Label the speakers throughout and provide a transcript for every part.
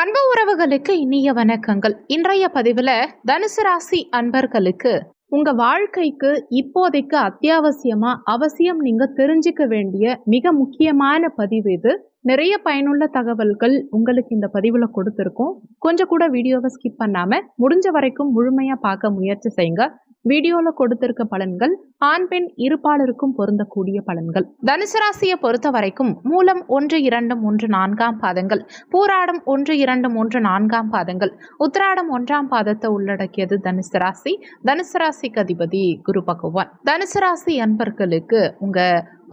Speaker 1: அன்பு உறவுகளுக்கு இனிய வணக்கங்கள். இன்றைய பதிவில் தனுசு ராசி அன்பர்களுக்கு உங்கள் வாழ்க்கைக்கு இப்போதைக்கு அத்தியாவசியமாக அவசியம் நீங்கள் தெரிஞ்சுக்க வேண்டிய மிக முக்கியமான பதிவு இது. நிறைய பயனுள்ள தகவல்கள் உங்களுக்கு இந்த பதிவில் கொடுத்துருக்கோம். கொஞ்சம் கூட வீடியோவை ஸ்கிப் பண்ணாமல் முடிஞ்ச வரைக்கும் முழுமையாக பார்க்க முயற்சி செய்யுங்க. வீடியோவில் கொடுத்துருக்க பலன்கள் ஆண் பெண் இருபாலருக்கும் பொருந்தக்கூடிய பலன்கள். தனுசு ராசியை பொறுத்த வரைக்கும் மூலம் ஒன்று இரண்டு மூன்று நான்காம் பாதங்கள். பூராடம் ஒன்று இரண்டு மூன்று நான்காம் பாதங்கள். உத்திராடம் ஒன்றாம் பாதத்தை உள்ளடக்கியது தனுசு ராசி. தனுசு ராசிக்கு அதிபதி குரு பகவான். தனுசு ராசி அன்பர்களுக்கு உங்க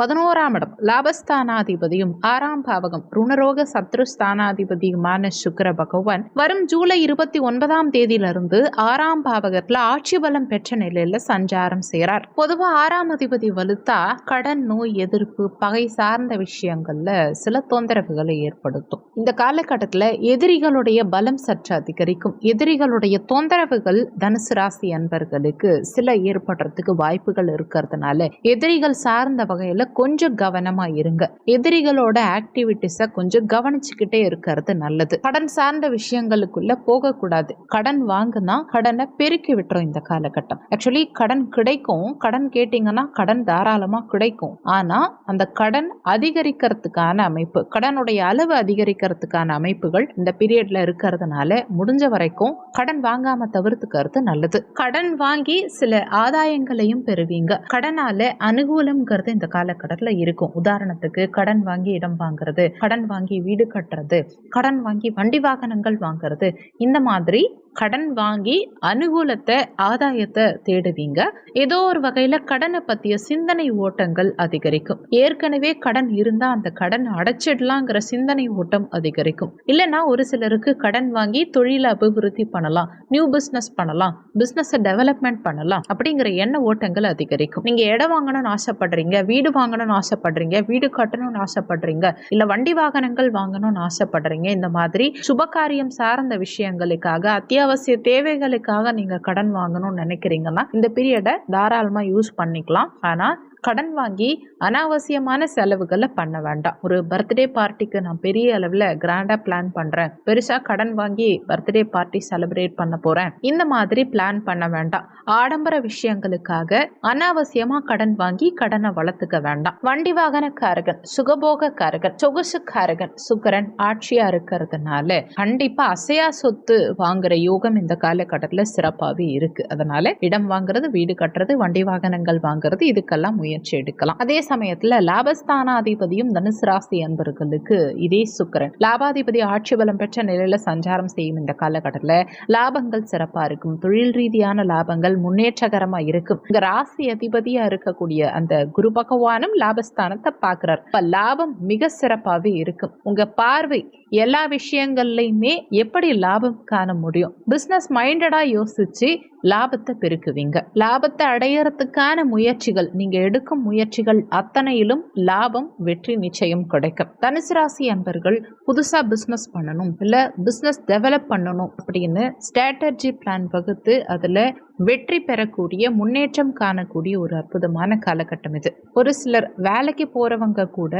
Speaker 1: பதினோராம் இடம் லாபஸ்தானாதிபதியும் ஆறாம் பாவகம் ருணரோக சத்ருஸ்தானாதிபதியுமான சுக்கர பகவான். வரும் ஜூலை இருபத்தி ஒன்பதாம் தேதியிலிருந்து ஆறாம் பாவகத்துல ஆட்சி பலம் பெற்ற நிலையில சஞ்சாரம் செய்கிறார் பொதுவா ஆறாம் அதிபதி வலுத்தா கடன் நோய் எதிர்ப்பு பகை சார்ந்த விஷயங்கள்ல சில தொந்தரவுகளை ஏற்படுத்தும். இந்த காலகட்டத்துல எதிரிகளுடைய பலம் சற்று அதிகரிக்கும். எதிரிகளுடைய தொந்தரவுகள் தனுசு ராசி அன்பர்களுக்கு சில ஏற்படுறதுக்கு வாய்ப்புகள் இருக்கிறதுனால எதிரிகள் சார்ந்த வகையில கொஞ்சம் கவனமா இருங்க. எதிரிகளோட ஆக்டிவிட்டிஸை கொஞ்சம் கவனிச்சுக்கிட்டே இருக்கிறது நல்லது. கடன் சார்ந்த விஷயங்களுக்குள்ள போகக்கூடாது. கடன் வாங்குனா கடனை பெருக்கி விட்டுரும் இந்த காலகட்டம். ஆக்சுவலி கடன் கிடைக்கும். கடன் கேட்டீங்கன்னா கடன் தாராளமாக கிடைக்கும். ஆனால் அந்த கடன் அதிகரிக்கிறதுக்கான அமைப்பு கடனுடைய அளவு அதிகரிக்கிறதுக்கான அமைப்புகள் இந்த பீரியட்ல இருக்கிறதுனால முடிஞ்ச வரைக்கும் கடன் வாங்காம தவிர்த்துக்கிறது நல்லது. கடன் வாங்கி சில ஆதாயங்களையும் பெறுவீங்க. கடனால அனுகூலம்ங்கிறது இந்த காலகட்டத்தில் இருக்கும். உதாரணத்துக்கு கடன் வாங்கி இடம் வாங்குறது கடன் வாங்கி வீடு கட்டுறது கடன் வாங்கி வண்டி வாகனங்கள் வாங்குறது இந்த மாதிரி கடன் வாங்கி அனுகூலத்தை ஆதாயத்தை தேடுவீங்க. ஏதோ ஒரு வகையில கடனை பத்திய சிந்தனை ஓட்டங்கள் அதிகரிக்கும். ஏற்கனவே கடன் இருந்தா அந்த கடன் அடைச்சிடலாங்கிற சிந்தனை ஓட்டம் அதிகரிக்கும். இல்லைன்னா ஒரு சிலருக்கு கடன் வாங்கி தொழிலை அபிவிருத்தி பண்ணலாம் நியூ பிஸ்னஸ் பண்ணலாம் பிஸ்னஸை டெவலப்மெண்ட் பண்ணலாம் அப்படிங்கிற எண்ண ஓட்டங்கள் அதிகரிக்கும். நீங்க இடம் வாங்கணும்னு ஆசைப்படுறீங்க வீடு வாங்கணும்னு ஆசைப்படுறீங்க வீடு கட்டணும்னு ஆசைப்படுறீங்க இல்ல வண்டி வாகனங்கள் வாங்கணும்னு ஆசைப்படுறீங்க இந்த மாதிரி சுபகாரியம் சார்ந்த விஷயங்களுக்காக அத்தியாவசிய தேவைகளுக்காக நீங்கள் கடன் வாங்கணும்னு நினைக்கிறீங்கன்னா இந்த பீரியடை தாராளமாக யூஸ் பண்ணிக்கலாம். ஆனால் கடன் வாங்கி அனாவசியமான செலவுகளை பண்ண வேண்டாம். ஒரு பர்த்டே பார்ட்டிக்கு நான் பெரிய அளவில் கிராண்டாக பிளான் பண்ணுறேன் பெருசாக கடன் வாங்கி பர்த்டே பார்ட்டி செலிப்ரேட் பண்ண போகிறேன் இந்த மாதிரி பிளான் பண்ண வேண்டாம். ஆடம்பர விஷயங்களுக்காக அனாவசியமாக கடன் வாங்கி கடனை வளர்த்துக்க வேண்டாம். வண்டி வாகனக்காரகன் சுகபோகக்காரகன் சொகுசுக்காரகன் சுக்கரன் ஆட்சியாக இருக்கிறதுனால கண்டிப்பாக அசையா சொத்து வாங்குற யோகம் இந்த காலகட்டத்தில் சிறப்பாகவே இருக்கு. அதனால இடம் வாங்குறது வீடு கட்டுறது வண்டி வாகனங்கள் வாங்குறது இதுக்கெல்லாம் முயற்சி எடுக்கலாம். அதே சமயத்துல லாபஸ்தானாதிபதியும் தனுசு ராசி அன்பர்களுக்கு இதே சுக்கரன். லாபாதிபதி ஆட்சி பலம் பெற்ற நிலையில சஞ்சாரம் செய்யும் இந்த காலகட்டத்தில் லாபங்கள் சிறப்பா இருக்கும். தொழில் ரீதியான லாபங்கள் முன்னேற்றகரமா இருக்கும். இங்க ராசி அதிபதியா இருக்கக்கூடிய அந்த குரு பகவானும் லாபஸ்தானத்தை பாக்குறார் இப்ப லாபம் மிக சிறப்பாவே இருக்கும். உங்க பார்வை எல்லா விஷயங்கள்லையுமே எப்படி லாபம் காண முடியும்? பிசினஸ் மைண்டடா யோசிச்சு லாபத்தை பெருக்குவீங்க. லாபத்தை அடையறதுக்கான முயற்சிகள் நீங்க எடுக்கும் முயற்சிகள் அத்தனையிலும் லாபம் வெற்றி நிச்சயம் கிடைக்கும். தனுசு ராசி அன்பர்கள் புதுசா பிசினஸ் பண்ணணும் இல்ல பிசினஸ் டெவலப் பண்ணணும் அப்படின்னு ஸ்ட்ராட்டஜி பிளான் வகுத்து அதுல வெற்றி பெறக்கூடிய முன்னேற்றம் காணக்கூடிய ஒரு அற்புதமான காலகட்டம் இது. ஒரு சிலர் வேலைக்கு போறவங்க கூட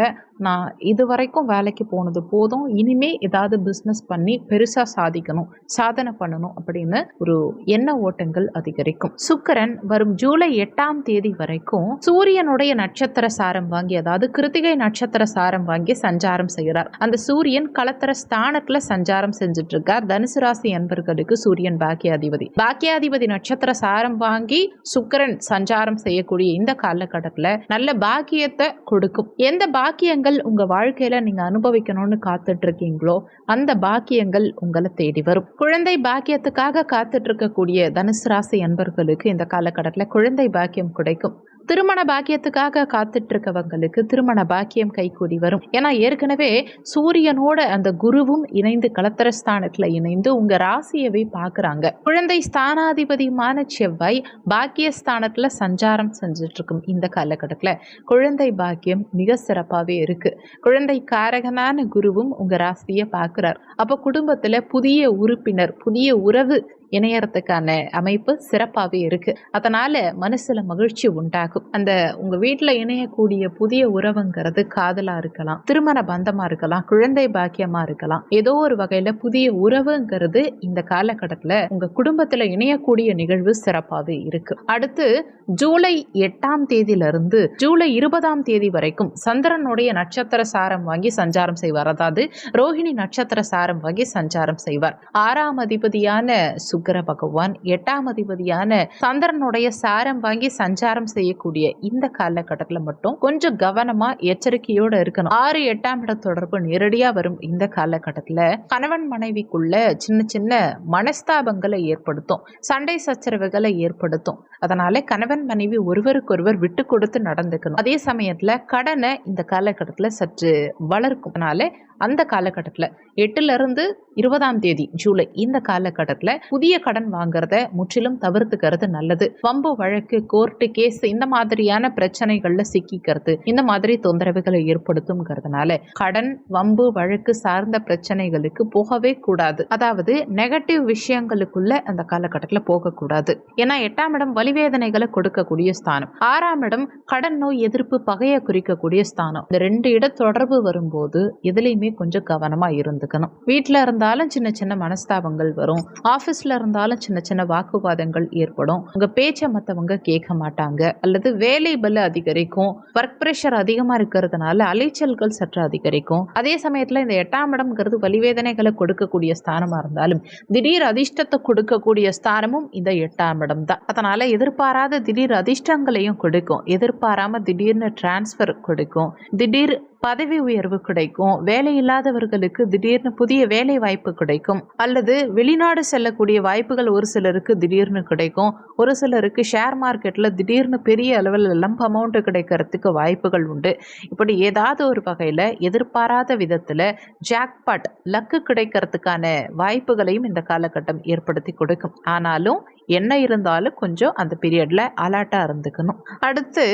Speaker 1: நான் இது வரைக்கும் வேலைக்கு போனது போதும் இனிமே ஏதாவது பிஸ்னஸ் பண்ணி பெருசா சாதிக்கணும் சாதனை பண்ணணும் அப்படின்னு ஒரு எண்ண ஓட்டங்கள் அதிகரிக்கும். சுக்கரன் வரும் ஜூலை எட்டாம் தேதி வரைக்கும் சூரியனுடைய நட்சத்திர சாரம் வாங்கி அதாவது கிருத்திகை நட்சத்திர சாரம் வாங்கி சஞ்சாரம் செய்கிறார். அந்த சூரியன் கலத்தர ஸ்தானத்துல சஞ்சாரம் செஞ்சுட்டு இருக்கார் தனுசு ராசி அன்பர்களுக்கு சூரியன் பாக்கியாதிபதி. பாக்கியாதிபதி நட்சத்திர சாரம் வாங்கி சுக்கரன் சஞ்சாரம் செய்யக்கூடிய இந்த காலகட்டத்துல நல்ல பாக்கியத்தை கொடுக்கும். எந்த பாக்கியங்கள் உங்க வாழ்க்கையில நீங்க அனுபவிக்கணும்னு காத்துட்டு இருக்கீங்களோ அந்த பாக்கியங்கள் உங்களை தேடி வரும். குழந்தை பாக்கியத்துக்காக காத்துட்டு இருக்கக்கூடிய தனுசு ராசி அன்பர்களுக்கு இந்த காலகட்டத்துல குழந்தை பாக்கியம் கிடைக்கும். திருமண பாக்கியத்துக்காக காத்துட்டு இருக்கவங்களுக்கு திருமண பாக்கியம் கைகூடி வரும். ஏன்னா ஏற்கனவே சூரியனோட அந்த குருவும் இணைந்து கலத்தரஸ்தானத்துல இணைந்து உங்க ராசியவே பார்க்குறாங்க குழந்தை ஸ்தானாதிபதியுமான செவ்வாய் பாக்கியஸ்தானத்துல சஞ்சாரம் செஞ்சுட்டு இருக்கும் இந்த காலகட்டத்துல. குழந்தை பாக்கியம் மிக சிறப்பாகவே இருக்கு. குழந்தை காரகனான குருவும் உங்க ராசியை பார்க்குறார் அப்போ குடும்பத்துல புதிய உறுப்பினர் புதிய உறவு இணையறதுக்கான அமைப்பு சிறப்பாகவே இருக்கு. அதனால மனசுல மகிழ்ச்சி உண்டாகும். அந்த உங்க வீட்டுல இணையக்கூடிய புதிய உறவுங்கிறது காதலா இருக்கலாம் திருமண பந்தமா இருக்கலாம் குழந்தை பாக்கியமா இருக்கலாம். ஏதோ ஒரு வகையில புதிய உறவுங்கிறது இந்த காலகட்டத்துல உங்க குடும்பத்துல இணையக்கூடிய நிகழ்வு சிறப்பாவே இருக்கு. அடுத்து ஜூலை எட்டாம் தேதியிலிருந்து ஜூலை இருபதாம் தேதி வரைக்கும் சந்திரனுடைய நட்சத்திர சாரம் வாங்கி சஞ்சாரம் செய்வார். அதாவது ரோஹிணி நட்சத்திர சாரம் வாங்கி சஞ்சாரம் செய்வார். ஆறாம் அதிபதியான சுக்கிர பகவான் எட்டாம் அதிபதியான சந்திரனுடைய சாரம் வாங்கி சஞ்சாரம் செய்யக்கூடிய இந்த காலகட்டத்தில் மட்டும் கொஞ்சம் கவனமா எச்சரிக்கையோட இருக்கணும். ஆறு எட்டாம் இட தொடர்பு நேரடியா வரும் இந்த காலகட்டத்தில் கணவன் மனைவிக்குள்ள சின்ன சின்ன மனஸ்தாபங்களை ஏற்படுத்தும். சண்டை சச்சரவுகளை ஏற்படுத்தும். அதனால கணவன் மனைவி ஒருவருக்கொருவர் விட்டு கொடுத்து நடந்துக்கணும். அதே சமயத்துல கடனை இந்த காலகட்டத்தில் சற்று வளர்க்கும். அதனால அந்த காலகட்டத்தில் எட்டுல இருந்து இருபதாம் தேதி ஜூலை இந்த காலகட்டத்தில் புதிய கடன் வாங்குறத முற்றிலும் தவிர்த்துக்கிறது நல்லது. வம்பு வழக்கு கோர்ட்டு கேஸ் இந்த மாதிரியான பிரச்சனைகள்ல சிக்கிக்கிறது இந்த மாதிரி தொந்தரவுகளை ஏற்படுத்தும்ங்கிறதுனால கடன் வம்பு வழக்கு சார்ந்த பிரச்சனைகளுக்கு போகவே கூடாது. அதாவது நெகட்டிவ் விஷயங்களுக்குள்ள அந்த காலகட்டத்தில் போகக்கூடாது. ஏன்னா எட்டாம் இடம் வலிவேதனைகளை கொடுக்கக்கூடிய ஸ்தானம். ஆறாம் இடம் கடன் நோய் எதிர்ப்பு பகையை குறிக்கக்கூடிய ஸ்தானம். இந்த ரெண்டு இட தொடர்பு வரும்போது எதுலையுமே கொஞ்சம் கவனமா இருந்துக்கணும். வீட்டில் இருந்தாலும் சின்ன சின்ன மனஸ்தாபங்கள் வரும். ஆஃபீஸில் இருந்தாலும் சின்ன சின்ன வாக்குவாதங்கள் ஏற்படும். உங்கள் பேச்சை மற்றவங்க கேட்க மாட்டாங்க. அல்லது வேலை பல அதிகரிக்கும். ஒர்க் ப்ரெஷர் அதிகமாக இருக்கிறதுனால அலைச்சல்கள் சற்று அதிகரிக்கும். அதே சமயத்தில் இந்த எட்டாம் இடம்ங்கிறது வலிவேதனைகளை கொடுக்கக்கூடிய ஸ்தானமாக இருந்தாலும் திடீர் அதிர்ஷ்டத்தை கொடுக்கக்கூடிய ஸ்தானமும் இந்த எட்டாம் இடம் தான் அதனால் எதிர்பாராத திடீர் அதிர்ஷ்டங்களையும் கொடுக்கும். எதிர்பாராம திடீர்னு டிரான்ஸ்ஃபர் கொடுக்கும். திடீர் பதவி உயர்வு கிடைக்கும். வேலை இல்லாதவர்களுக்கு திடீர்னு புதிய வேலை வாய்ப்பு கிடைக்கும். அல்லது வெளிநாடு செல்லக்கூடிய வாய்ப்புகள் ஒரு சிலருக்கு திடீர்னு கிடைக்கும். ஒரு சிலருக்கு ஷேர் மார்க்கெட்டில் திடீர்னு பெரிய அளவில் லம்ப் அமௌண்ட்டு கிடைக்கிறதுக்கு வாய்ப்புகள் உண்டு. இப்படி ஏதாவது ஒரு வகையில் எதிர்பாராத விதத்தில் ஜாக்பாட் லக்கு கிடைக்கிறதுக்கான வாய்ப்புகளையும் இந்த காலகட்டம் ஏற்படுத்தி கொடுக்கும். ஆனாலும் என்ன இருந்தாலும் கொஞ்சம் அந்த பீரியடில் அலர்ட்டாக இருந்துக்கணும். அடுத்து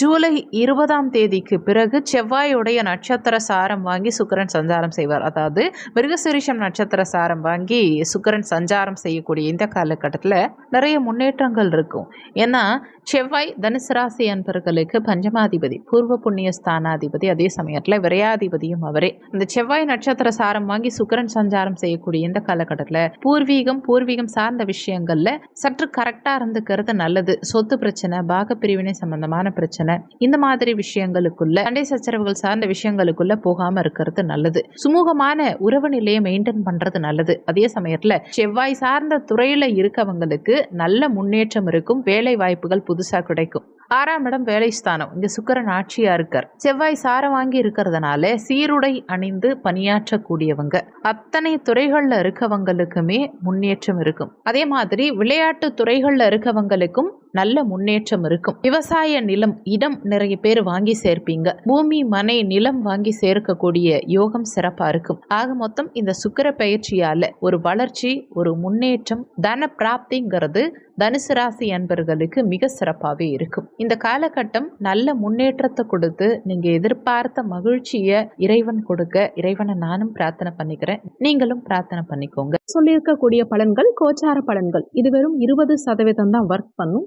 Speaker 1: ஜூலை இருபதாம் தேதிக்கு பிறகு செவ்வாயுடைய நட்சத்திர சாரம் வாங்கி சுக்கரன் சஞ்சாரம் செய்வார். அதாவது மிருகசிரிஷம் நட்சத்திர சாரம் வாங்கி சுக்கரன் சஞ்சாரம் செய்யக்கூடிய இந்த காலகட்டத்தில் நிறைய முன்னேற்றங்கள் இருக்கும். ஏன்னா செவ்வாய் தனுசு ராசி அன்பர்களுக்கு பஞ்சமாதிபதி பூர்வ புண்ணிய ஸ்தானாதிபதி அதே சமயத்தில் விரையாதிபதியும் அவரே. இந்த செவ்வாய் நட்சத்திர சாரம் வாங்கி சுக்கிரன் சஞ்சாரம் செய்யக்கூடிய இந்த காலகட்டத்தில் பூர்வீகம் பூர்வீகம் சார்ந்த விஷயங்களில் சற்று கரெக்டாக இருந்துக்கிறது நல்லது. சொத்து பிரச்சனை பாக பிரிவினை சம்பந்தமான பிரச்சனை இந்த மாதிரி விஷயங்களுக்குள்ள சண்டை சச்சரவுகள் சார்ந்த விஷயங்களுக்குள்ள போகாமல் இருக்கிறது நல்லது. சுமூகமான உறவு நிலையை மெயின்டைன் பண்ணுறது நல்லது. அதே சமயத்தில் செவ்வாய் சார்ந்த துறையில் இருக்கவங்களுக்கு நல்ல முன்னேற்றம் இருக்கும் வேலை வாய்ப்புகள் புதுசாக கிடைக்கும். ஆறாம் இடம் வேலை ஸ்தானம் இங்க சுக்கரன் ஆட்சியா இருக்கார். செவ்வாய் சாரம் வாங்கி இருக்கிறதுனால சீருடை அணிந்து பணியாற்றக்கூடியவங்க. அத்தனை துறைகள்ல இருக்கவங்களுக்குமே முன்னேற்றம் இருக்கும். அதே மாதிரி விளையாட்டு துறைகள்ல இருக்கவங்களுக்கும் நல்ல முன்னேற்றம் இருக்கும். விவசாய நிலம் இடம் நிறைய பேர் வாங்கி சேர்ப்பீங்க. பூமி மனை நிலம் வாங்கி சேர்க்கக்கூடிய யோகம் சிறப்பா இருக்கும். ஆக மொத்தம் இந்த சுக்கிர பயிற்சியால ஒரு வளர்ச்சி ஒரு முன்னேற்றம் தன பிராப்திங்கிறது தனுசு ராசி அன்பர்களுக்கு மிக சிறப்பாகவே இருக்கும். இந்த காலகட்டம் நல்ல முன்னேற்றத்தை கொடுத்து நீங்க எதிர்பார்த்த மகிழ்ச்சியை இறைவன் கொடுக்க இறைவனை நானும் பிரார்த்தனை பண்ணிக்கிறேன். நீங்களும் பிரார்த்தனை பண்ணிக்கோங்க.
Speaker 2: சொல்லியிருக்கக்கூடிய பலன்கள் கோச்சார பலன்கள். இது வெறும் இருபது சதவீதம் தான் ஒர்க் பண்ணும்.